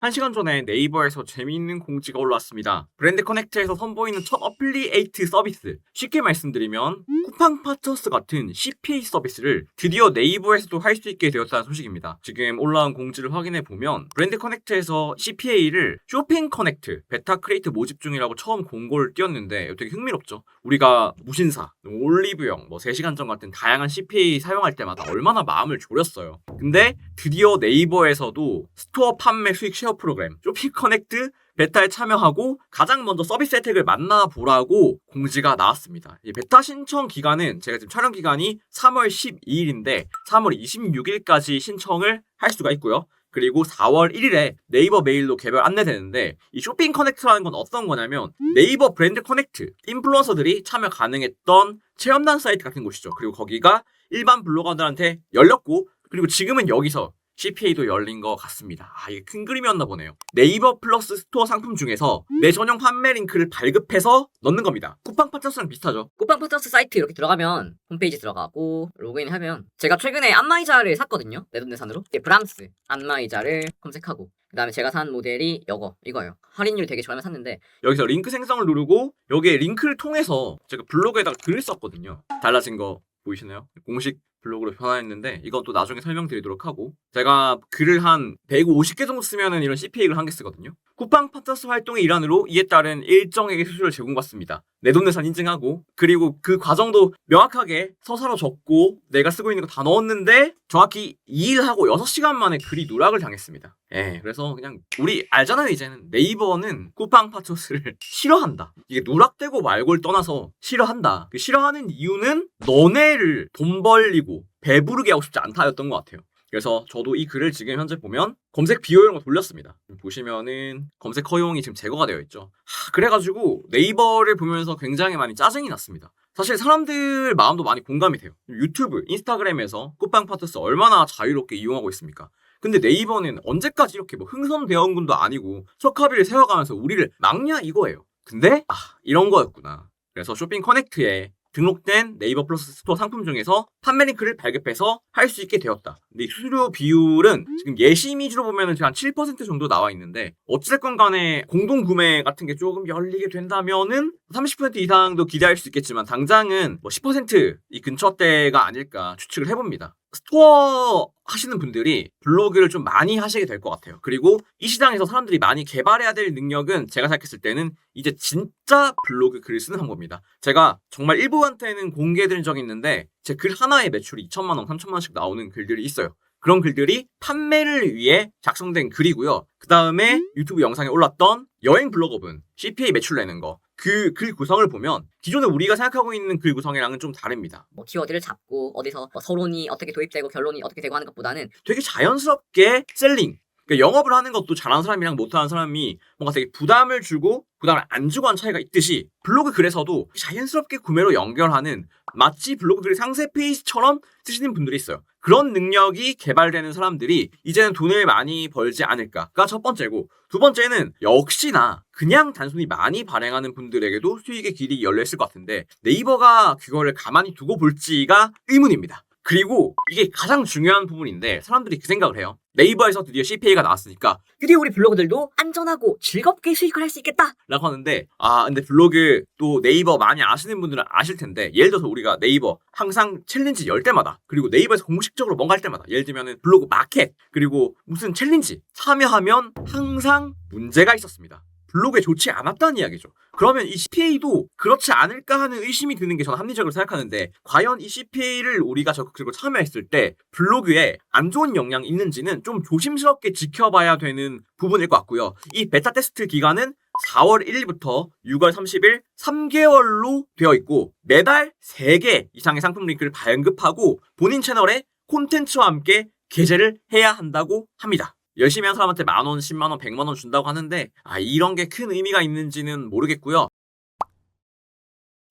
1시간 전에 네이버에서 재미있는 공지가 올라왔습니다. 브랜드 커넥트에서 선보이는 첫 어플리에이트 서비스. 쉽게 말씀드리면 쿠팡 파처스 같은 CPA 서비스를 드디어 네이버에서도 할 수 있게 되었다는 소식입니다. 지금 올라온 공지를 확인해 보면 브랜드 커넥트에서 CPA를 쇼핑 커넥트 베타 크리에이트 모집 중이라고 처음 공고를 띄웠는데 되게 흥미롭죠. 우리가 무신사, 올리브영, 뭐 3시간 전 같은 다양한 CPA 사용할 때마다 얼마나 마음을 졸였어요. 근데 드디어 네이버에서도 스토어 판매 수익 쉐어 프로그램 쇼핑 커넥트 베타에 참여하고 가장 먼저 서비스 혜택을 만나보라고 공지가 나왔습니다. 이 베타 신청 기간은 제가 지금 촬영 기간이 3월 12일인데 3월 26일까지 신청을 할 수가 있고요. 그리고 4월 1일에 네이버 메일로 개별 안내되는데 이 쇼핑 커넥트라는 건 어떤 거냐면 네이버 브랜드 커넥트 인플루언서들이 참여 가능했던 체험단 사이트 같은 곳이죠. 그리고 거기가 일반 블로거들한테 열렸고 그리고 지금은 여기서 CPA도 열린 것 같습니다. 아, 이게 큰 그림이었나 보네요. 네이버 플러스 스토어 상품 중에서 내 전용 판매 링크를 발급해서 넣는 겁니다. 쿠팡 파트너스랑 비슷하죠. 쿠팡 파트너스 사이트 이렇게 들어가면 홈페이지 들어가고 로그인하면 제가 최근에 안마의자를 샀거든요 내돈내산으로 이게 브람스 안마의자를 검색하고 그 다음에 제가 산 모델이 이거 이거예요 할인율 되게 저렴해 샀는데 여기서 링크 생성을 누르고 여기에 링크를 통해서 제가 블로그에다가 글을 썼거든요. 달라진 거 보이시나요? 공식 블로그로 변화했는데 이건 또 나중에 설명드리도록 하고 제가 글을 한 150개 정도 쓰면은 이런 CPA를 한 개 쓰거든요. 쿠팡 파트너스 활동의 일환으로 이에 따른 일정액의 수수료를 제공받습니다. 내돈내산 인증하고 그리고 그 과정도 명확하게 서사로 적고 내가 쓰고 있는 거 다 넣었는데 정확히 2일 하고 6시간 만에 글이 누락을 당했습니다. 예, 그래서 그냥 우리 알잖아요 이제는 네이버는 쿠팡 파트너스를 싫어한다. 이게 누락되고 말고를 떠나서 싫어한다. 그 싫어하는 이유는 너네를 돈 벌리고 배부르게 하고 싶지 않다였던 것 같아요. 그래서 저도 이 글을 지금 현재 보면 검색 비호 이런 거 돌렸습니다. 보시면은 검색 허용이 지금 제거가 되어 있죠. 하, 그래가지고 네이버를 보면서 굉장히 많이 짜증이 났습니다. 사실 사람들 마음도 많이 공감이 돼요. 유튜브, 인스타그램에서 쿠팡 파트스 얼마나 자유롭게 이용하고 있습니까? 근데 네이버는 언제까지 이렇게 뭐 흥선대원군도 아니고 석합의를 세워가면서 우리를 막냐 이거예요. 근데 아 이런 거였구나. 그래서 쇼핑 커넥트에 등록된 네이버 플러스 스토어 상품 중에서 판매 링크를 발급해서 할 수 있게 되었다. 근데 이 수수료 비율은 지금 예시 위주로 보면은 지금 한7% 정도 나와 있는데 어찌됐건 간에 공동 구매 같은 게 조금 열리게 된다면은 30% 이상도 기대할 수 있겠지만 당장은 뭐 10%이 근처대가 아닐까 추측을 해봅니다. 스토어 하시는 분들이 블로그를 좀 많이 하시게 될 것 같아요. 그리고 이 시장에서 사람들이 많이 개발해야 될 능력은 제가 생각했을 때는 이제 진짜 블로그 글을 쓰는 방법입니다. 제가 정말 일부한테는 공개해드린 적이 있는데 제 글 하나의 매출이 2천만 원, 3천만 원씩 나오는 글들이 있어요. 그런 글들이 판매를 위해 작성된 글이고요. 그 다음에 유튜브 영상에 올랐던 여행 블로거분 CPA 매출 내는 거. 그 글 구성을 보면 기존에 우리가 생각하고 있는 글 구성이랑은 좀 다릅니다. 뭐 키워드를 잡고 어디서 뭐 서론이 어떻게 도입되고 결론이 어떻게 되고 하는 것보다는 되게 자연스럽게 셀링. 그러니까 영업을 하는 것도 잘하는 사람이랑 못하는 사람이 뭔가 되게 부담을 주고 부담을 안 주고 하는 차이가 있듯이 블로그 글에서도 자연스럽게 구매로 연결하는 마치 블로그 글 상세 페이지처럼 쓰시는 분들이 있어요. 그런 능력이 개발되는 사람들이 이제는 돈을 많이 벌지 않을까가 첫 번째고 두 번째는 역시나 그냥 단순히 많이 발행하는 분들에게도 수익의 길이 열려 있을 것 같은데 네이버가 그거를 가만히 두고 볼지가 의문입니다. 그리고 이게 가장 중요한 부분인데 사람들이 그 생각을 해요. 네이버에서 드디어 CPA가 나왔으니까 드디어 우리 블로그들도 안전하고 즐겁게 수익을 할 수 있겠다 라고 하는데 아 근데 블로그 또 네이버 많이 아시는 분들은 아실 텐데 예를 들어서 우리가 네이버 항상 챌린지 열 때마다 그리고 네이버에서 공식적으로 뭔가 할 때마다 예를 들면은 블로그 마켓 그리고 무슨 챌린지 참여하면 항상 문제가 있었습니다. 블로그에 좋지 않았다는 이야기죠. 그러면 이 CPA도 그렇지 않을까 하는 의심이 드는 게 저는 합리적으로 생각하는데 과연 이 CPA를 우리가 적극적으로 참여했을 때 블로그에 안 좋은 영향이 있는지는 좀 조심스럽게 지켜봐야 되는 부분일 것 같고요. 이 베타 테스트 기간은 4월 1일부터 6월 30일 3개월로 되어 있고 매달 3개 이상의 상품 링크를 발급하고 본인 채널에 콘텐츠와 함께 게재를 해야 한다고 합니다. 열심히 한 사람한테 만 원, 10만 원, 100만 원 준다고 하는데 아 이런 게 큰 의미가 있는지는 모르겠고요.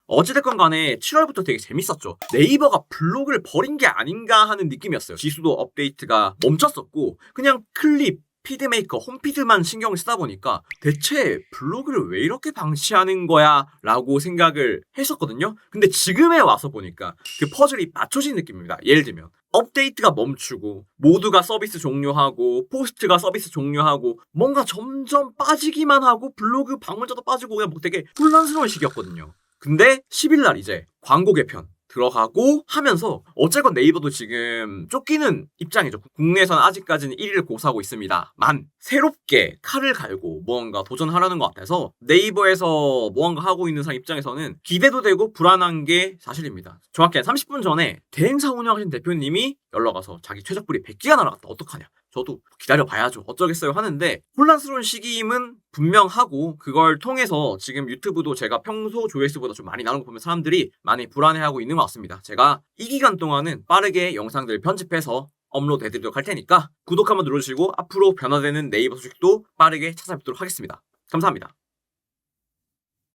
어찌됐건 간에 7월부터 되게 재밌었죠. 네이버가 블로그를 버린 게 아닌가 하는 느낌이었어요. 지수도 업데이트가 멈췄었고 그냥 클립, 피드메이커, 홈피드만 신경을 쓰다 보니까 대체 블로그를 왜 이렇게 방치하는 거야? 라고 생각을 했었거든요. 근데 지금에 와서 보니까 그 퍼즐이 맞춰진 느낌입니다. 예를 들면 업데이트가 멈추고 모두가 서비스 종료하고 포스트가 서비스 종료하고 뭔가 점점 빠지기만 하고 블로그 방문자도 빠지고 그냥 뭐 되게 혼란스러운 시기였거든요. 근데 10일 날 이제 광고 개편 들어가고 하면서 어쨌건 네이버도 지금 쫓기는 입장이죠. 국내에서는 아직까지는 1위를 고수하고 있습니다 만 새롭게 칼을 갈고 무언가 도전하려는 것 같아서 네이버에서 무언가 하고 있는 사람 입장에서는 기대도 되고 불안한 게 사실입니다. 정확히 한 30분 전에 대행사 운영하신 대표님이 연락 와서 자기 최적불이 100기가 날아갔다. 어떡하냐. 저도 기다려 봐야죠. 어쩌겠어요 하는데 혼란스러운 시기임은 분명하고 그걸 통해서 지금 유튜브도 제가 평소 조회수보다 좀 많이 나오는 거 보면 사람들이 많이 불안해하고 있는 것 같습니다. 제가 이 기간 동안은 빠르게 영상들 편집해서 업로드 해드리도록 할 테니까 구독 한번 눌러주시고 앞으로 변화되는 네이버 소식도 빠르게 찾아뵙도록 하겠습니다. 감사합니다.